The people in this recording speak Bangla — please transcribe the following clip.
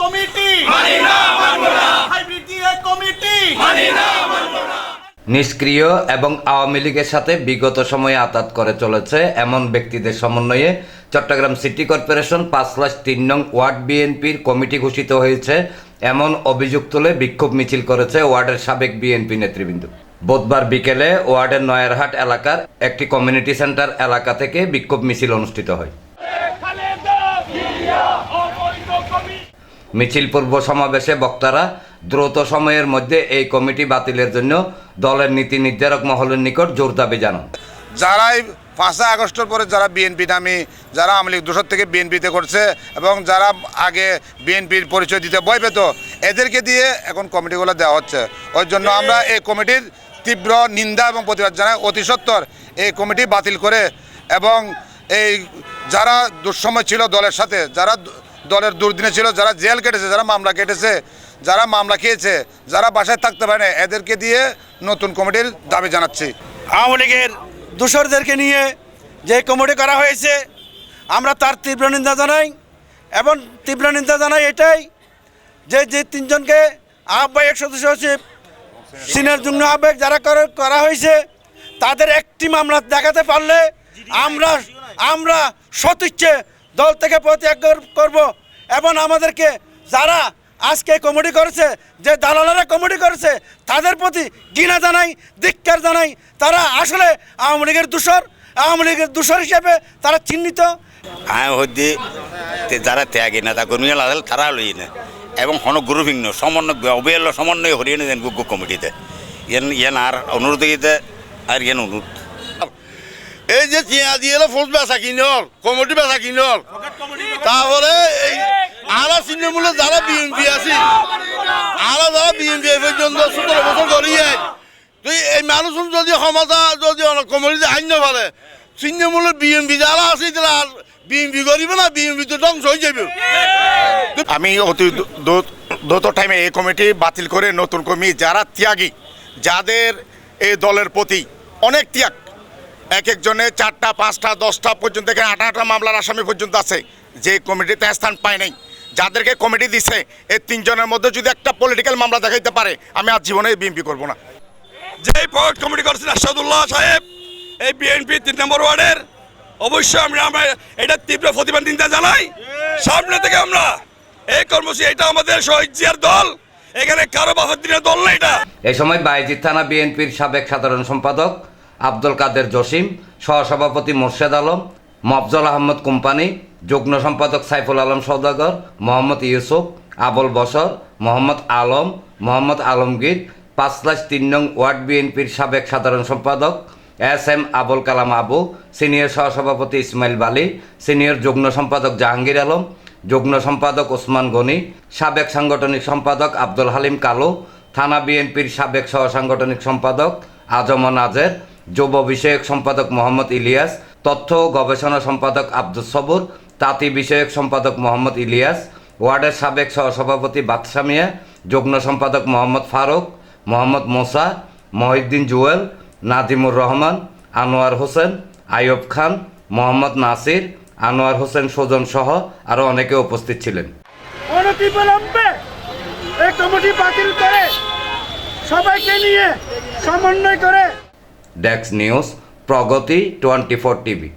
কমিটি। হাইব্রিড দিয়ে কমিটি। নিষ্ক্রিয় এবং আওয়ামী লীগের সাথে বিগত সময়ে আতাত করে চলেছে এমন ব্যক্তিদের সমন্বয়ে চট্টগ্রাম সিটি কর্পোরেশন পাঁচ লাখ তিন নং ওয়ার্ড বিএনপির কমিটি ঘোষিত হয়েছে। এমন অভিযোগ তুলে বিক্ষোভ মিছিল করেছে ওয়ার্ডের সাবেক বিএনপি নেতৃবৃন্দ। বুধবার বিকেলে ওয়ার্ডের নয়ারহাট এলাকার একটি কমিউনিটি সেন্টার এলাকা থেকে বিক্ষোভ মিছিল অনুষ্ঠিত হয়। মিছিল পূর্ব সমাবেশে বক্তারা দ্রুত সময়ের মধ্যে এই কমিটি বাতিলের জন্য দলের নীতি নির্ধারক মহলের নিকট জোর দাবি জানান। যারাই পাঁচই আগস্টের পরে যারা বিএনপি নামে যারা আওয়ামী লীগ দোষর থেকে বিএনপিতে করছে এবং যারা আগে বিএনপির পরিচয় দিতে ভয় পেত, এদেরকে দিয়ে এখন কমিটিগুলো দেওয়া হচ্ছে। ওই জন্য আমরা এই কমিটির তীব্র নিন্দা এবং প্রতিবাদ জানাই। অতি সত্বর এই কমিটি বাতিল করে এবং এই যারা দুঃসময় ছিল দলের সাথে, যারা দলের দুর্দিনে ছিল, যারা জেল কেটেছে, যারা মামলা কেটেছে, যারা মামলা খেয়েছে, যারা বাসায় থাকতে পারে এদেরকে দিয়ে নতুন কমিটির দাবি জানাচ্ছি। আওয়ামী লীগের দূষরদেরকে নিয়ে যে কমিটি করা হয়েছে, আমরা তার তীব্র নিন্দা জানাই, এবং তীব্র নিন্দা জানাই এটাই যে যে তিনজনকে আহ্বায়ক সদস্য সচিব সিনিয়র যুগ্ম আহ্বায়ক যারা করা হয়েছে, তাদের একটি মামলা দেখাতে পারলে আমরা আমরা সতিচ্ছে দল থেকে পরিত্যাগ কর- করব। এবং আমাদেরকে যারা আজকে কমিটি করেছে, যে দালালেরা কমিটি করেছে, তাদের প্রতি ঘৃণা জানাই, ধিক্কার জানাই, তারা আসলে আওয়ামী লীগের দূষর। আওয়ামী লীগের দূষর হিসেবে তারা চিহ্নিত। হদ্দি যারা ত্যাগী নেতা কর্মী তারা লই না। এবং হন গুরুভিন্ন, সমন্বয়, অবহেল, সমন্বয় হরিয়ে কমিটিতে। ইয়েন ইয়েন আর অনুরোধ আর ইয়েন অনুরোধ। এই যে চিয়া দিয়ে ফোর্স বেচা কিনল কমিটি বেচা কিনল তারপরে এই আরা চিহ্নমূলে যারা বিএনপি আছে আরা যারা বিএনপি পর্যন্ত সতেরো বছর করিয়ে তুই এই মানুষ যদি ক্ষমতা, যদি কমিটিতে আইন পারে চিহ্নমূলে বিএনপি যারা আছে তারা আর বিএনপি করিবে না বিএনপি তো ধ্বংস হয়ে যাবে। আমি অতি দ্রুত টাইমে এই কমিটি বাতিল করে নতুন কর্মী যারা ত্যাগী, যাদের এই দলের প্রতি অনেক ত্যাগ এক একজনে চারটা পাঁচটা দশটা পর্যন্ত এখানে আটা আটা মামলার আসামি পর্যন্ত আছে। যে কমিটিতে স্থান পায় নাই। যাদেরকে কমিটি দিছে এই তিনজনের মধ্যে যদি একটা পলিটিক্যাল মামলা দেখাইতে পারে আমি আজ জীবনে বিএনপি করব না। যেই পয়েন্ট কমিটি করছেন আসাদুল্লাহ সাহেব এই বিএনপি তিন নম্বর ওয়ার্ডের অবশ্যই আমরা আমরা এটা তীব্র প্রতিবাদ নিন্দা জানাই। সামনে থেকে আমরা এই কর্মসূচি এটা আমাদের শহীদ জিয়ার দল। এখানে কারও বাহার দল না এটা। এই সময় বাইজিৎ থানা বিএনপির সাবেক সাধারণ সম্পাদক আব্দুল কাদের জসিম, সহসভাপতি মোর্শেদ আলম, মফজল আহমদ কোম্পানি, যুগ্ম সম্পাদক সাইফুল আলম সৌদাগর মোহাম্মদ ইউসুফ, আবুল বসর মোহাম্মদ আলম, মোহাম্মদ আলমগীর পাঁচ লাখ তিন নং ওয়ার্ড বিএনপির সাবেক সাধারণ সম্পাদক S M Abul Kalam Abu, senior সহসভাপতি ইসমাইল বালি, সিনিয়র যুগ্ম সম্পাদক জাহাঙ্গীর আলম, যুগ্ম সম্পাদক ওসমান গনি, সাবেক সাংগঠনিক সম্পাদক আব্দুল হালিম কালু, থানা বিএনপির সাবেক সহ সাংগঠনিক সম্পাদক আজম নাজের যুব বিষয়ক সম্পাদক মোহাম্মদ ইলিয়াস, তথ্য ও গবেষণা সম্পাদক আব্দুল সবুর, তাঁতি বিষয়ক সম্পাদক মোহাম্মদ ইলিয়াস, ওয়ার্ডের সাবেক সহসভাপতি বাদশা মিয়া, যুগ্ম সম্পাদক মোহাম্মদ ফারুক, মোহাম্মদ মোসা, মহিউদ্দিন জুয়েল নাদিমুর রহমান, আনোয়ার হোসেন, আইয়ুব খান, মোহাম্মদ নাসির, আনোয়ার হোসেন সুজন সহ আরও অনেকে উপস্থিত ছিলেন। সবাইকে নিয়ে সমন্বয় করে ডেক্স news Pragati twenty four TV